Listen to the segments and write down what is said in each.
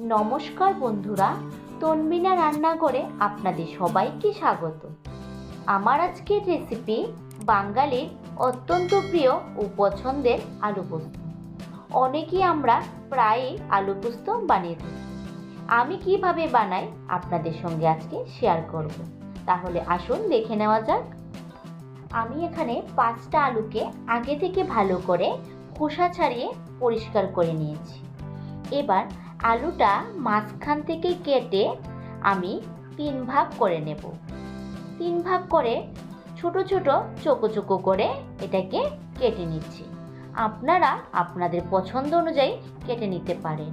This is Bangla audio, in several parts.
নমস্কার বন্ধুরা তন্মিনা রান্না করে আপনাদের সবাইকে স্বাগত। আমার আজকের রেসিপি বাঙালির অত্যন্ত প্রিয় ও পছন্দের আলু পোস্ত। অনেকেই আমরা প্রায়ই আলু পোস্ত বানিয়ে থাকি। আমি কীভাবে বানাই আপনাদের সঙ্গে আজকে শেয়ার করব। তাহলে আসুন দেখে নেওয়া যাক। আমি এখানে পাঁচটা আলুকে আগে থেকে ভালো করে খোসা ছাড়িয়ে পরিষ্কার করে নিয়েছি। এবার আলুটা মাঝখান থেকে কেটে আমি তিন ভাগ করে নেব। তিন ভাগ করে ছোট ছোট চোকো চোকো করে এটাকে কেটে নিচ্ছি। আপনারা আপনাদের পছন্দ অনুযায়ী কেটে নিতে পারেন।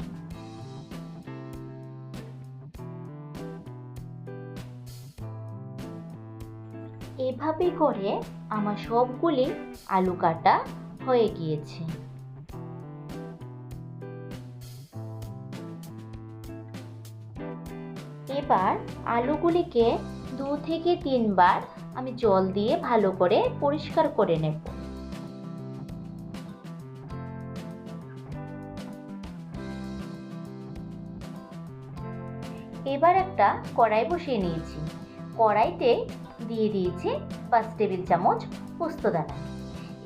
এভাবে করে আমার সবগুলি আলু কাটা হয়ে গিয়েছে। এবার আলুগুলিকে দু থেকে তিনবার আমি জল দিয়ে ভালো করে পরিষ্কার করে নেব। এবার একটা কড়াই বসিয়ে নিয়েছি। কড়াইতে দিয়ে দিয়েছি পাঁচ টেবিল চামচ পোস্তদানা।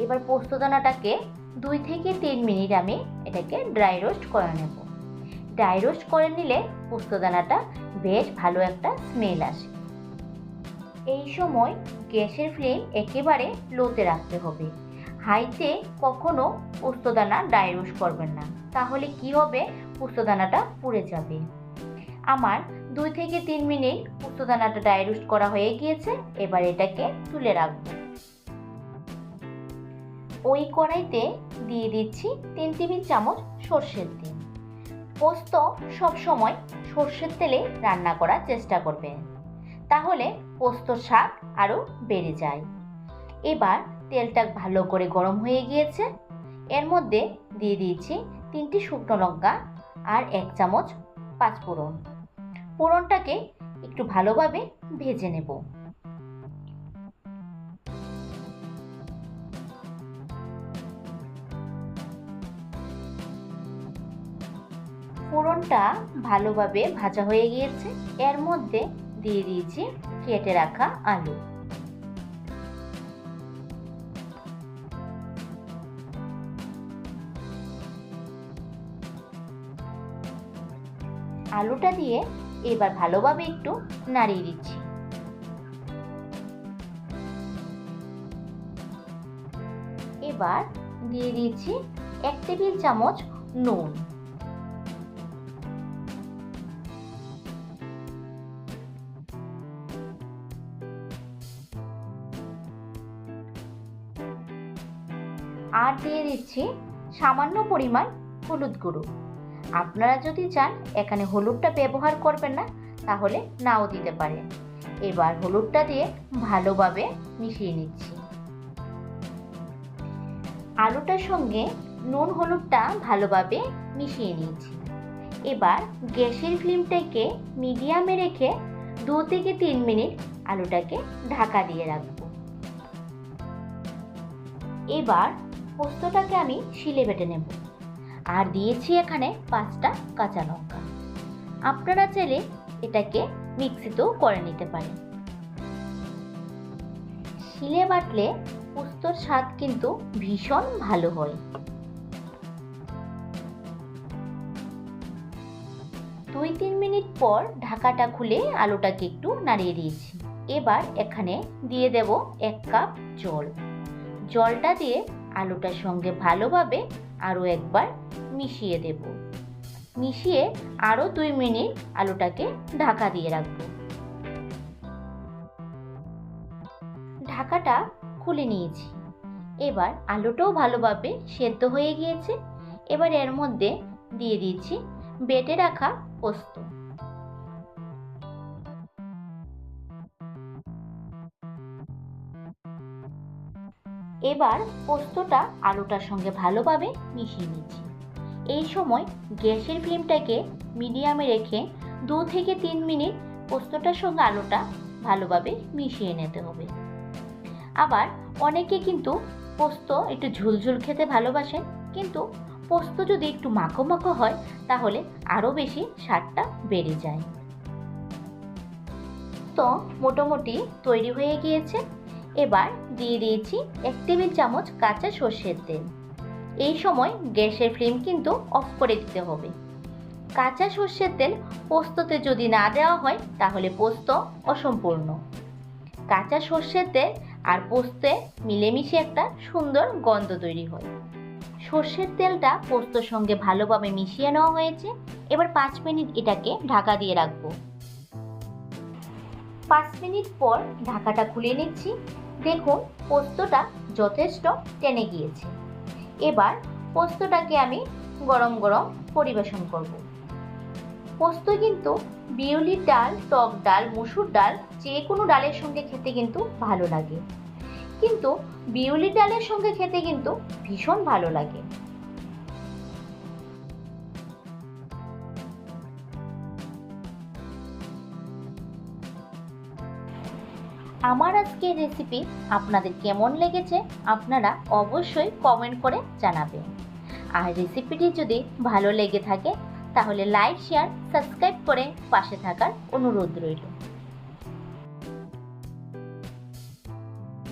এবার পোস্তদানাটাকে দুই থেকে তিন মিনিট আমি এটাকে ড্রাই রোস্ট করে নেব। ড্রাই রোস্ট করে নিলে পোস্তদানাটা বেশ ভালো একটা স্মেল আসে। এই সময় গ্যাসের ফ্লেম একেবারে লোতে রাখতে হবে। হাইতে কখনো পোস্তদানা ড্রাই করবেন না। তাহলে কি হবে? পোস্তদানাটা পুড়ে যাবে। আমার দুই থেকে তিন মিনিট পোস্তদানাটা ড্রাই করা হয়ে গিয়েছে, এবার এটাকে তুলে রাখব। ওই কড়াইতে দিয়ে দিচ্ছি তিন টেবিল চামচ সর্ষের তেল। পোস্ত সবসময় সর্ষের তেলে রান্না করার চেষ্টা করবেন তাহলে পোস্ত শাক আরও বেড়ে যায়। এবার তেলটা ভালো করে গরম হয়ে গিয়েছে। এর মধ্যে দিয়ে দিয়েছি তিনটি শুকনো লঙ্কা আর এক চামচ পাঁচ পাঁচফোড়ন। ফোড়নটাকে একটু ভালোভাবে ভেজে নেব। ফোড়নটা ভালোভাবে ভাজা হয়ে গিয়েছে। এর মধ্যে দিয়ে দিয়েছি কেটে রাখা আলু। আলুটা দিয়ে এবার ভালোভাবে একটু নাড়িয়ে দিচ্ছি। এবার দিয়ে দিয়েছি এক টেবিল চামচ নুন। আর দিয়ে দিচ্ছি সামান্য পরিমাণ হলুদ গুঁড়ো। আপনারা যদি চান এখানে হলুদটা ব্যবহার করবেন না, তাহলে নাও দিতে পারেন। এবার হলুদটা দিয়ে ভালোভাবে মিশিয়ে নিচ্ছি। আলুটার সঙ্গে নুন হলুদটা ভালোভাবে মিশিয়ে নিয়েছি। এবার গ্যাসের ফ্লেমটাকে মিডিয়ামে রেখে দু থেকে তিন মিনিট আলুটাকে ঢাকা দিয়ে রাখব। এবার পোস্তটাকে আমি শিলে বেটে নেব। আর দিয়েছি এখানে পাঁচটা কাঁচা লঙ্কা। আপনারা চাইলে এটাকে মিক্সিতেও করে নিতে পারেন। শিলে বাটলে পোস্তর স্বাদ কিন্তু ভীষণ ভালো হয়। দুই তিন মিনিট পর ঢাকাটা খুলে আলুটাকে একটু নাড়িয়ে দিয়েছি। এবার এখানে দিয়ে দেব এক কাপ জল। জলটা দিয়ে আলুটার সঙ্গে ভালোভাবে আরও একবার মিশিয়ে দেব। মিশিয়ে আরও দুই মিনিট আলুটাকে ঢাকা দিয়ে রাখব। ঢাকাটা খুলে নিয়েছি। এবার আলুটাও ভালোভাবে সেদ্ধ হয়ে গিয়েছে। এবার এর মধ্যে দিয়ে দিয়েছি বেটে রাখা পোস্ত। এবার পোস্তটা আলুটার সঙ্গে ভালোভাবে মিশিয়ে নিচ্ছি। এই সময় গ্যাসের ফ্লেমটাকে মিডিয়ামে রেখে দু থেকে তিন মিনিট পোস্তটার সঙ্গে আলুটা ভালোভাবে মিশিয়ে নিতে হবে। আবার অনেকে কিন্তু পোস্ত একটু ঝুলঝুল খেতে ভালোবাসেন কিন্তু পোস্ত যদি একটু মাখো মাখো হয়, তাহলে আরও বেশি স্বাদটা বেড়ে যায়। তো মোটামুটি তৈরি হয়ে গিয়েছে। এবার দিয়ে দিয়েছি এক টেবিল চামচ কাঁচা সর্ষের তেল। এই সময় গ্যাসের ফ্লেম কিন্তু অফ করে দিতে হবে। কাঁচা সর্ষের তেল পোস্ততে যদি না দেওয়া হয়, তাহলে পোস্ত অসম্পূর্ণ। কাঁচা সর্ষের তেল আর পোস্তে মিলেমিশে একটা সুন্দর গন্ধ তৈরি হয়। সর্ষের তেলটা পোস্তর সঙ্গে ভালোভাবে মিশিয়ে নেওয়া হয়েছে। এবার পাঁচ মিনিট এটাকে ঢাকা দিয়ে রাখব। পাঁচ মিনিট পর ঢাকাটা খুলে নিচ্ছি। দেখুন পোস্তটা যথেষ্ট টেনে গিয়েছে। এবার পোস্তটাকে আমি গরম গরম পরিবেশন করব। পোস্ত কিন্তু বিউলির ডাল, টক ডাল, মুসুর ডাল, যে কোনো ডালের সঙ্গে খেতে কিন্তু ভালো লাগে। কিন্তু বিউলির ডালের সঙ্গে খেতে কিন্তু ভীষণ ভালো লাগে। আমার আজকের রেসিপি আপনাদের কেমন লেগেছে আপনারা অবশ্যই কমেন্ট করে জানাবেন। আর রেসিপিটি যদি ভালো লেগে থাকে, তাহলে লাইক শেয়ার সাবস্ক্রাইব করে পাশে থাকার অনুরোধ রইল।